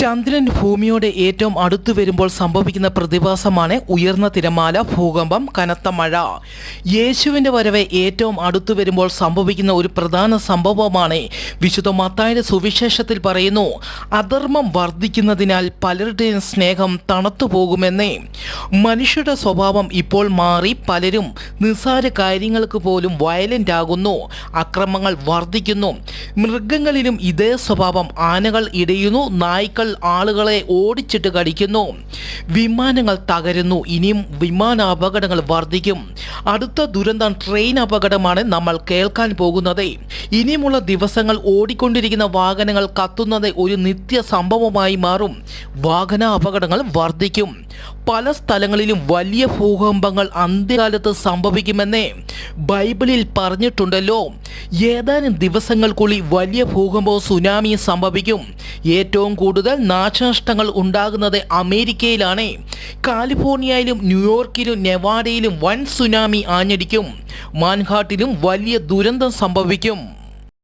ചന്ദ്രൻ ഭൂമിയോട് ഏറ്റവും അടുത്തു വരുമ്പോൾ സംഭവിക്കുന്ന പ്രതിഭാസമാണ് ഉയർന്ന തിരമാല ഭൂകമ്പം കനത്ത മഴ. യേശുവിന്റെ വരവ് ഏറ്റവും അടുത്തു വരുമ്പോൾ സംഭവിക്കുന്ന ഒരു പ്രധാന സംഭവമാണ്. വിശുദ്ധ മത്തായുടെ സുവിശേഷത്തിൽ പറയുന്നു അധർമ്മം വർദ്ധിക്കുന്നതിനാൽ പലരുടെയും സ്നേഹം തണുത്തു പോകുമെന്നേ. മനുഷ്യരുടെ സ്വഭാവം ഇപ്പോൾ മാറി പലരും നിസ്സാര കാര്യങ്ങൾക്ക് പോലും വയലന്റ് ആകുന്നു അക്രമങ്ങൾ വർദ്ധിക്കുന്നു. മൃഗങ്ങളിലും ഇതേ സ്വഭാവം ആനകൾ ഇടയുന്നു നായ്ക്കൾ ആളുകളെ ഓടിച്ചിട്ട് കടിക്കുന്നു. വിമാനങ്ങൾ തകരുന്നു. ഇനിയും വിമാന അപകടങ്ങൾ വർദ്ധിക്കും. അടുത്ത ദുരന്തം ട്രെയിൻ അപകടമാണ് നമ്മൾ കേൾക്കാൻ പോകുന്നത്. ഇനിയുമുള്ള ദിവസങ്ങൾ ഓടിക്കൊണ്ടിരിക്കുന്ന വാഹനങ്ങൾ കത്തുന്നത് ഒരു നിത്യ സംഭവമായി മാറും. വാഹന അപകടങ്ങൾ വർദ്ധിക്കും. പല സ്ഥലങ്ങളിലും വലിയ ഭൂകമ്പങ്ങൾ അന്ത്യകാലത്ത് സംഭവിക്കുമെന്നേ ബൈബിളിൽ പറഞ്ഞിട്ടുണ്ടല്ലോ. ഏതാനും ദിവസങ്ങൾക്കുള്ളിൽ വലിയ ഭൂകമ്പവും സുനാമിയും സംഭവിക്കും. ഏറ്റവും കൂടുതൽ നാശനഷ്ടങ്ങൾ ഉണ്ടാകുന്നത് അമേരിക്കയിലാണ്. കാലിഫോർണിയയിലും ന്യൂയോർക്കിലും നെവാഡയിലും വൻ സുനാമി ആഞ്ഞടിക്കും. മാൻഹാട്ടിലും വലിയ ദുരന്തം സംഭവിക്കും.